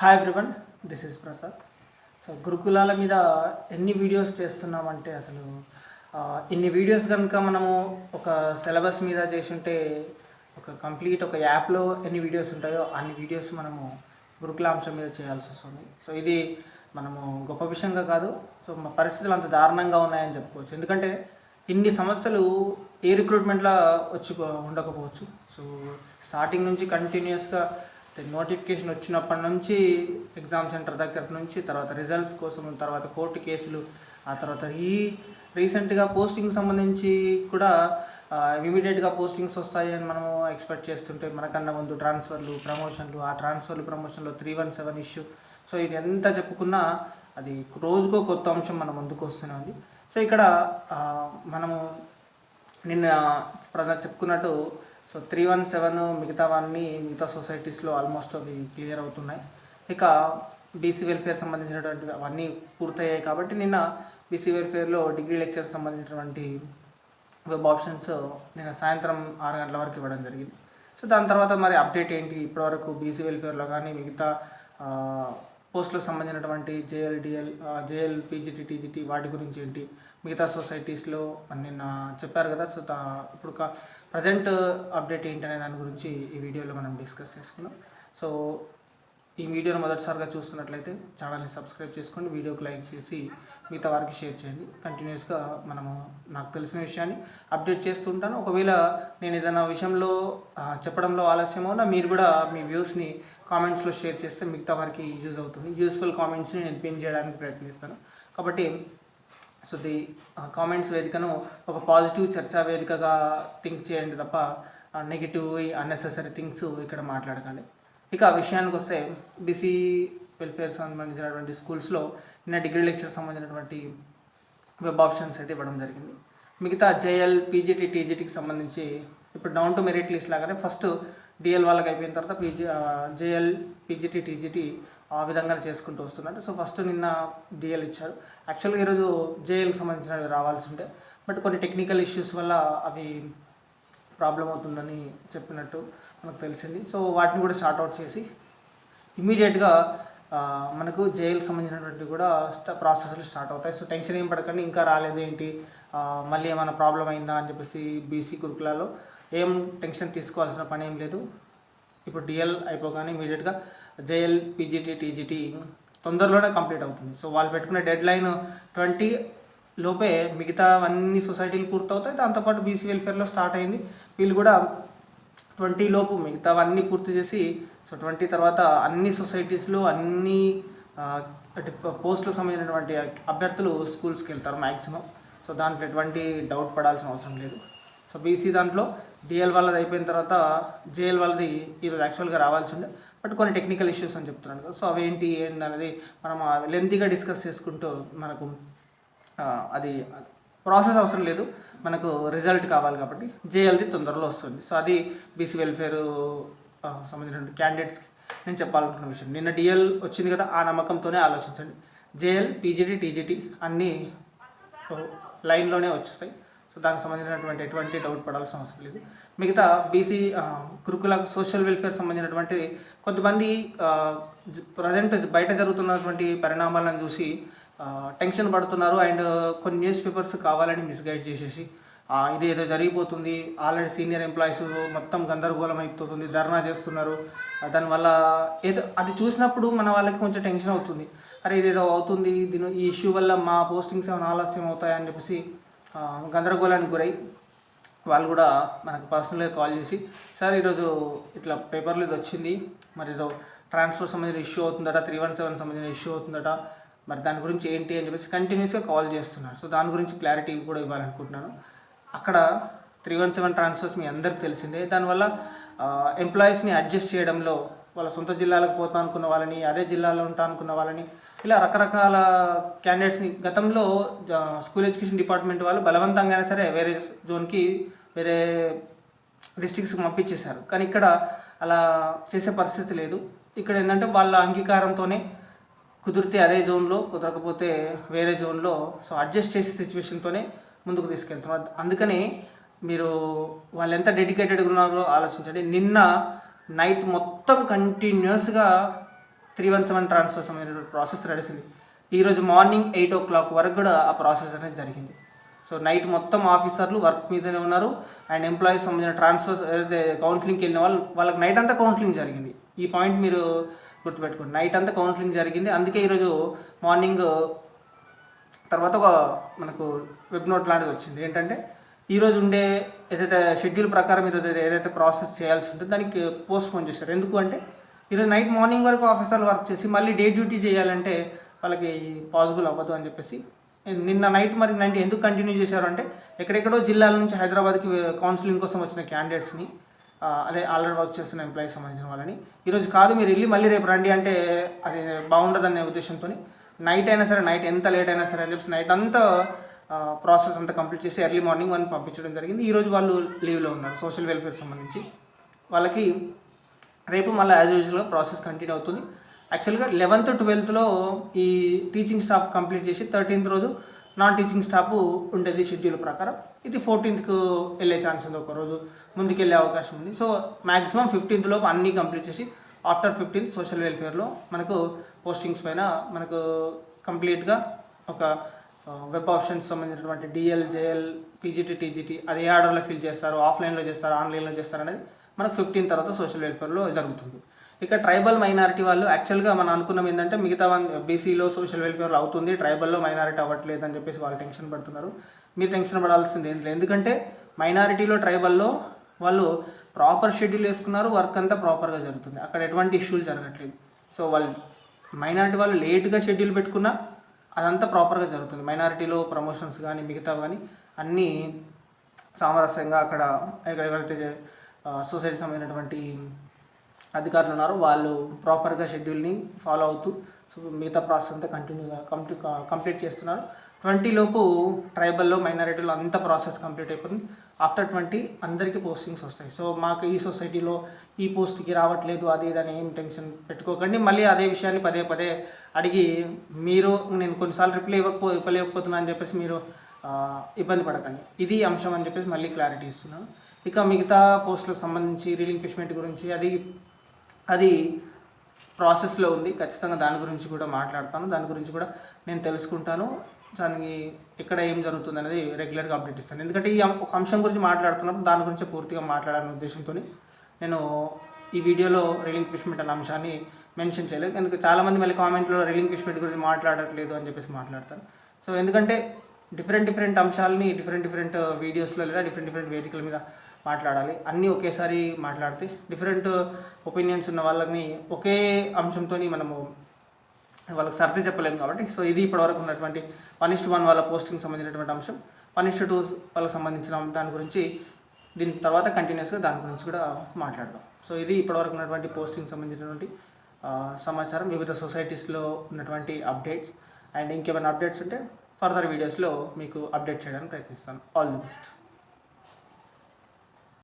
Hi everyone this is Prasad so గురుకులాల మీద ఎన్ని videos చేస్తున్నామంటే అసలు ఇన్ని వీడియోస్ కనుక మనము ఒక సిలబస్ మీద చేసుంటే ఒక కంప్లీట్ ఒక యాప్లో ఎన్ని వీడియోస్ ఉంటాయో అన్ని వీడియోస్ మనము గురుకుల అంశం మీద చేయాల్సి వస్తుంది. సో ఇది మనము గొప్ప విషయంగా కాదు. సో మా పరిస్థితులు అంత దారుణంగా ఉన్నాయని చెప్పుకోవచ్చు. ఎందుకంటే ఇన్ని సమస్యలు ఏ రిక్రూట్మెంట్లో వచ్చి ఉండకపోవచ్చు. సో స్టార్టింగ్ నుంచి కంటిన్యూస్గా నోటిఫికేషన్ వచ్చినప్పటి నుంచి ఎగ్జామ్ సెంటర్ దగ్గర నుంచి తర్వాత రిజల్ట్స్ కోసం తర్వాత కోర్టు కేసులు ఆ తర్వాత ఈ రీసెంట్గా పోస్టింగ్ సంబంధించి కూడా ఇమీడియట్గా పోస్టింగ్స్ వస్తాయి అని మనము ఎక్స్పెక్ట్ చేస్తుంటే మనకన్నా ముందు ట్రాన్స్ఫర్లు ప్రమోషన్లు ఆ ట్రాన్స్ఫర్లు ప్రమోషన్లు three one seven issue so ఇది ఎంత చెప్పుకున్నా అది రోజుకో కొత్త అంశం మన ముందుకు వస్తూనే ఉంది. సో ఇక్కడ మనము నిన్న ప్రధాన చెప్పుకున్నట్టు సో త్రీ వన్ సెవెన్ మిగతావన్నీ మిగతా సొసైటీస్లో ఆల్మోస్ట్ అవి క్లియర్ అవుతున్నాయి. ఇక బీసీ వెల్ఫేర్ సంబంధించినటువంటి అవన్నీ పూర్తయ్యాయి కాబట్టి నిన్న బీసీ వెల్ఫేర్లో డిగ్రీ లెక్చర్ సంబంధించినటువంటి వెబ్ ఆప్షన్స్ నిన్న సాయంత్రం ఆరు గంటల వరకు ఇవ్వడం జరిగింది. సో దాని తర్వాత మరి అప్డేట్ ఏంటి? ఇప్పటివరకు బీసీ వెల్ఫేర్లో కానీ మిగతా పోస్టులకు సంబంధించినటువంటి జేఎల్డిఎల్ జేఎల్ పీజీటీ టీజీటీ వాటి గురించి ఏంటి? మిగతా సొసైటీస్లో నిన్న చెప్పారు కదా. సో ఇప్పుడు ప్రజెంట్ అప్డేట్ ఏంటి అనే దాని గురించి ఈ వీడియోలో మనం డిస్కస్ చేసుకుందాం. సో ఈ వీడియోను మొదటిసారిగా చూస్తున్నట్లయితే ఛానల్ని సబ్స్క్రైబ్ చేసుకోండి వీడియోకి లైక్ చేసి మిగతా వారికి షేర్ చేయండి. కంటిన్యూస్గా మనము నాకు తెలిసిన విషయాన్ని అప్డేట్ చేస్తుంటాను ఒకవేళ నేను ఏదైనా విషయంలో చెప్పడంలో ఆలస్యం మీరు కూడా మీ వ్యూస్ని కామెంట్స్లో షేర్ చేస్తే మిగతా వారికి యూజ్ అవుతుంది. యూస్ఫుల్ కామెంట్స్ని నేను పిన్ చేయడానికి ప్రయత్నిస్తాను. కాబట్టి సో ది కామెంట్స్ వేదికను ఒక పాజిటివ్ చర్చా వేదికగా థింక్ చేయండి తప్ప నెగిటివ్ అన్నెసెసరీ థింగ్స్ ఇక్కడ మాట్లాడకండి. ఇక ఆ విషయానికి వస్తే బీసీ వెల్ఫేర్ సంబంధించినటువంటి స్కూల్స్లో నిన్న డిగ్రీ లెక్చర్ సంబంధించినటువంటి వెబ్ ఆప్షన్స్ అయితే ఇవ్వడం జరిగింది. మిగతా జేఎల్ పీజీటీ టీజీటీకి సంబంధించి ఇప్పుడు డౌన్ టు మెరిట్ లిస్ట్ లాగానే ఫస్ట్ డిఎల్ వాళ్ళకి అయిపోయిన తర్వాత పీజీ జేఎల్ పీజీటీ టీజీటీ ఆ విధంగా చేసుకుంటూ వస్తున్నారు సో ఫస్ట్ నిన్న డిఎల్ ఇచ్చారు. యాక్చువల్గా ఈరోజు జేఎల్కి సంబంధించినవి రావాల్సి ఉంటే బట్ కొన్ని టెక్నికల్ ఇష్యూస్ వల్ల అవి ప్రాబ్లం అవుతుందని చెప్పినట్టు మనకు తెలిసింది. సో వాటిని కూడా షార్ట్అవుట్ చేసి ఇమీడియట్గా మనకు జైలుకి సంబంధించినటువంటి కూడా ప్రాసెస్లు స్టార్ట్ అవుతాయి. సో టెన్షన్ ఏం పడకండి ఇంకా రాలేదు ఏంటి మళ్ళీ ఏమైనా ప్రాబ్లం అయిందా అని చెప్పేసి బీసీ గురుకులాలో ఏం టెన్షన్ తీసుకోవాల్సిన పని ఏం లేదు. ఇప్పుడు డిఎల్ అయిపోగానే ఇమీడియట్గా జేఎల్ పీజీటీ టీజీటీ తొందరలోనే కంప్లీట్ అవుతుంది. సో వాళ్ళు పెట్టుకునే డెడ్ లైన్ ట్వంటీ లోపే మిగతా అన్ని సొసైటీలు పూర్తవుతాయి. దాంతోపాటు బీసీ వెల్ఫేర్లో స్టార్ట్ అయింది. వీళ్ళు కూడా ట్వంటీ లోపు మిగతావన్నీ పూర్తి చేసి సో ట్వంటీ తర్వాత అన్ని సొసైటీస్లో అన్ని పోస్టులకు సంబంధించినటువంటి అభ్యర్థులు స్కూల్స్కి వెళ్తారు మ్యాక్సిమం సో దాంట్లో ఎటువంటి డౌట్ పడాల్సిన అవసరం లేదు. సో బీసీ దాంట్లో డిఎల్ వాళ్ళది అయిపోయిన తర్వాత జేఎల్ వాళ్ళది ఈరోజు యాక్చువల్గా రావాల్సి ఉండే బట్ కొన్ని టెక్నికల్ ఇష్యూస్ అని చెప్తున్నాను కదా. సో అవేంటి ఏంటి అనేది మనం లెంతీగా డిస్కస్ చేసుకుంటూ మనకు అది ప్రాసెస్ అవసరం లేదు. మనకు రిజల్ట్ కావాలి కాబట్టి జేఎల్ది తొందరలో వస్తుంది. సో అది బీసీ వెల్ఫేర్ సంబంధించిన క్యాండిడేట్స్కి నేను చెప్పాలనుకున్న విషయం. నిన్న డిఎల్ వచ్చింది కదా ఆ నమ్మకంతోనే ఆలోచించండి. జేఎల్ పీజీటీ టీజీటీ అన్నీ లైన్లోనే వచ్చేస్తాయి. దానికి సంబంధించినటువంటి ఎటువంటి డౌట్ పడాల్సిన అవసరం లేదు. మిగతా బీసీ గురుకుల సోషల్ వెల్ఫేర్ సంబంధించినటువంటి కొంతమంది ప్రజెంట్ బయట జరుగుతున్నటువంటి పరిణామాలను చూసి టెన్షన్ పడుతున్నారు. అండ్ కొన్ని న్యూస్ పేపర్స్ కావాలని మిస్గైడ్ చేసేసి ఇది ఏదో జరిగిపోతుంది. ఆల్రెడీ సీనియర్ ఎంప్లాయీస్ మొత్తం గందరగోళం అయిపోతుంది. ధర్నా చేస్తున్నారు. దానివల్ల ఏదో అది చూసినప్పుడు మన వాళ్ళకి కొంచెం టెన్షన్ అవుతుంది. అరే ఇదేదో అవుతుంది. దీని ఈ ఇష్యూ వల్ల మా పోస్టింగ్స్ ఏమైనా ఆలస్యం అవుతాయని చెప్పేసి గందరగోళానికి గురై వాళ్ళు కూడా మనకు పర్సనల్గా కాల్ చేసి సార్ ఈరోజు ఇట్లా పేపర్లు ఇది వచ్చింది మరి ఏదో ట్రాన్స్ఫర్ సంబంధించిన ఇష్యూ అవుతుందట త్రీ వన్ సెవెన్ సంబంధించిన ఇష్యూ అవుతుందట మరి దాని గురించి ఏంటి? అని చెప్పేసి కంటిన్యూస్గా కాల్ చేస్తున్నారు. సో దాని గురించి క్లారిటీ కూడా ఇవ్వాలనుకుంటున్నాను. అక్కడ త్రీ వన్ సెవెన్ ట్రాన్స్ఫర్స్ మీ అందరికి తెలిసిందే. దానివల్ల ఎంప్లాయీస్ని అడ్జస్ట్ చేయడంలో వాళ్ళ సొంత జిల్లాలకు పోతా అనుకున్న వాళ్ళని అదే జిల్లాలో ఉంటా అనుకున్న వాళ్ళని ఇలా రకరకాల క్యాండిడేట్స్ని గతంలో స్కూల్ ఎడ్యుకేషన్ డిపార్ట్మెంట్ వాళ్ళు బలవంతంగా అయినా సరే వేరే జోన్కి వేరే డిస్ట్రిక్ట్స్కి పంపించేశారు. కానీ ఇక్కడ అలా చేసే పరిస్థితి లేదు. ఇక్కడ ఏంటంటే వాళ్ళ అంగీకారంతోనే కుదిరితే అదే జోన్లో కుదరకపోతే వేరే జోన్లో సో అడ్జస్ట్ చేసే సిచ్యువేషన్తోనే ముందుకు తీసుకెళ్తున్నారు అందుకని మీరు వాళ్ళు ఎంత డెడికేటెడ్గా ఉన్నారో ఆలోచించండి. నిన్న నైట్ మొత్తం కంటిన్యూస్గా త్రీ వన్ సెవెన్ ట్రాన్స్ఫర్ సంబంధించిన ప్రాసెస్ నడిచింది. ఈరోజు మార్నింగ్ ఎయిట్ ఓ క్లాక్ వరకు కూడా ఆ ప్రాసెస్ అనేది జరిగింది. సో నైట్ మొత్తం ఆఫీసర్లు వర్క్ మీదనే ఉన్నారు. అండ్ ఎంప్లాయీస్ సంబంధించిన ట్రాన్స్ఫర్స్ ఏదైతే కౌన్సిలింగ్కి వెళ్ళిన వాళ్ళు వాళ్ళకి నైట్ అంతా కౌన్సిలింగ్ జరిగింది. ఈ పాయింట్ మీరు గుర్తుపెట్టుకోండి. నైట్ అంతా కౌన్సిలింగ్ జరిగింది. అందుకే ఈరోజు మార్నింగ్ తర్వాత ఒక మనకు వెబ్ నోట్ లాంటిది వచ్చింది. ఏంటంటే ఈరోజు ఉండే ఏదైతే షెడ్యూల్ ప్రకారం మీరు ఏదైతే- ఏదైతే ప్రాసెస్ చేయాల్సి ఉంటుందో దానికి పోస్ట్ పోన్ చేశారు. ఎందుకు అంటే ఈరోజు నైట్ మార్నింగ్ వరకు ఆఫీసర్లు వర్క్ చేసి మళ్ళీ డే డ్యూటీ చేయాలంటే వాళ్ళకి పాసిబుల్ అవ్వదు అని చెప్పేసి నిన్న నైట్ మరి నైట్ ఎందుకు కంటిన్యూ చేశారు అంటే ఎక్కడెక్కడో జిల్లాల నుంచి హైదరాబాద్కి కౌన్సిలింగ్ కోసం వచ్చిన క్యాండిడేట్స్ని అదే ఆల్రెడీ వర్క్ చేస్తున్న ఎంప్లాయీస్ సంబంధించిన వాళ్ళని. ఈరోజు కాదు మీరు వెళ్ళి మళ్ళీ రేపు రండి అంటే అది బాగుండదనే ఉద్దేశంతో నైట్ అయినా సరే నైట్ ఎంత లేట్ అయినా సరే అని చెప్పి నైట్ అంతా ప్రాసెస్ అంతా కంప్లీట్ చేసి ఎర్లీ మార్నింగ్ వన్ పంపించడం జరిగింది. ఈరోజు వాళ్ళు లీవ్లో ఉన్నారు. సోషల్ వెల్ఫేర్ సంబంధించి వాళ్ళకి రేపు మళ్ళీ యాజ్ యూజువల్గా ప్రాసెస్ కంటిన్యూ అవుతుంది. యాక్చువల్గా లెవెన్త్ ట్వెల్త్లో ఈ టీచింగ్ స్టాఫ్ కంప్లీట్ చేసి థర్టీన్త్ రోజు నాన్ టీచింగ్ స్టాఫ్ ఉండేది షెడ్యూల్ ప్రకారం. ఇది ఫోర్టీన్త్కు వెళ్ళే ఛాన్స్ ఉంది ఒకరోజు ముందుకెళ్ళే అవకాశం ఉంది. సో మ్యాక్సిమం ఫిఫ్టీన్త్ లోపు అన్నీ కంప్లీట్ చేసి ఆఫ్టర్ ఫిఫ్టీన్త్ సోషల్ వెల్ఫేర్లో మనకు పోస్టింగ్స్ పైన మనకు కంప్లీట్గా ఒక వెబ్ ఆప్షన్స్ సంబంధించినటువంటి డిఎల్ జేఎల్ పీజీటీ టీజీటీ అది ఏ ఆర్డర్లో ఫిల్ చేస్తారు? ఆఫ్లైన్లో చేస్తారు? ఆన్లైన్లో చేస్తారు? అనేది మనకు ఫిఫ్టీన్ తర్వాత సోషల్ వెల్ఫేర్లో జరుగుతుంది. ఇక ట్రైబల్ మైనారిటీ వాళ్ళు యాక్చువల్గా మనం అనుకున్నాం ఏంటంటే మిగతా వన్ బీసీలో సోషల్ వెల్ఫేర్ అవుతుంది ట్రైబల్లో మైనారిటీ అవ్వట్లేదు అని చెప్పేసి వాళ్ళు టెన్షన్ పడుతున్నారు. మీరు టెన్షన్ పడాల్సింది ఏం లేదు. ఎందుకంటే మైనారిటీలో ట్రైబల్లో వాళ్ళు ప్రాపర్ షెడ్యూల్ వేసుకున్నారు వర్క్ అంతా ప్రాపర్గా జరుగుతుంది. అక్కడ ఎటువంటి ఇష్యూలు జరగట్లేదు. సో వాళ్ళు మైనారిటీ వాళ్ళు లేట్గా షెడ్యూల్ పెట్టుకున్నా అదంతా ప్రాపర్గా జరుగుతుంది. మైనారిటీలో ప్రమోషన్స్ కానీ మిగతా కానీ అన్నీ సామరస్యంగా అక్కడ ఎక్కడ ఎవరైతే సొసైటీ సంబంధించినటువంటి అధికారులు ఉన్నారు. వాళ్ళు ప్రాపర్గా షెడ్యూల్ని ఫాలో అవుతూ సో మిగతా ప్రాసెస్ అంతా కంటిన్యూగా కంప్లీట్ కంప్లీట్ చేస్తున్నారు. ట్వంటీ లోపు ట్రైబల్లో మైనారిటీలో అంత ప్రాసెస్ కంప్లీట్ అయిపోతుంది. ఆఫ్టర్ ట్వంటీ అందరికీ పోస్టింగ్స్ వస్తాయి. సో మాకు ఈ సొసైటీలో ఈ పోస్ట్కి రావట్లేదు అది ఇది అని ఏం టెన్షన్ పెట్టుకోకండి. మళ్ళీ అదే విషయాన్ని పదే పదే అడిగి మీరు నేను కొన్నిసార్లు రిప్లై ఇవ్వకపో ఇవ్వలేకపోతున్నా అని చెప్పేసి మీరు ఇబ్బంది పడకండి. ఇది అంశం అని చెప్పేసి మళ్ళీ క్లారిటీ ఇస్తున్నాను. ఇక మిగతా పోస్టులకు సంబంధించి రీలింక్విష్మెంట్ గురించి అది అది ప్రాసెస్లో ఉంది. ఖచ్చితంగా దాని గురించి కూడా మాట్లాడతాను. దాని గురించి కూడా నేను తెలుసుకుంటాను. దానికి ఎక్కడ ఏం జరుగుతుంది అనేది రెగ్యులర్గా అప్డేట్ ఇస్తాను. ఎందుకంటే ఈ ఒక అంశం గురించి మాట్లాడుతున్నప్పుడు దాని గురించి పూర్తిగా మాట్లాడాలనే ఉద్దేశంతో నేను ఈ వీడియోలో రిలింక్విష్మెంట్ అనే అంశాన్ని మెన్షన్ చేయలేదు. ఎందుకంటే చాలామంది మళ్ళీ కామెంట్లో రిలింక్విష్మెంట్ గురించి మాట్లాడట్లేదు అని చెప్పేసి మాట్లాడతారు. సో ఎందుకంటే డిఫరెంట్ డిఫరెంట్ అంశాలని డిఫరెంట్ డిఫరెంట్ వీడియోస్లో లేదా డిఫరెంట్ డిఫరెంట్ వేదికల మీద మాట్లాడాలి. అన్నీ ఒకేసారి మాట్లాడితే డిఫరెంట్ ఒపీనియన్స్ ఉన్న వాళ్ళని ఒకే అంశంతో మనము వాళ్ళకి సర్ది చెప్పలేము కాబట్టి సో ఇది ఇప్పటివరకు ఉన్నటువంటి వన్ ఇస్ట్ వన్ వాళ్ళ పోస్టింగ్ సంబంధించినటువంటి అంశం. వన్ ఇస్ట్ టూ వాళ్ళకి సంబంధించిన దాని గురించి దీని తర్వాత కంటిన్యూస్గా దాని గురించి కూడా మాట్లాడదాం. సో ఇది ఇప్పటివరకు ఉన్నటువంటి పోస్టింగ్ సంబంధించినటువంటి సమాచారం. వివిధ సొసైటీస్లో ఉన్నటువంటి అప్డేట్స్. అండ్ ఇంకేమైనా అప్డేట్స్ ఉంటే ఫర్దర్ వీడియోస్లో మీకు అప్డేట్ చేయడానికి ప్రయత్నిస్తాను. All the best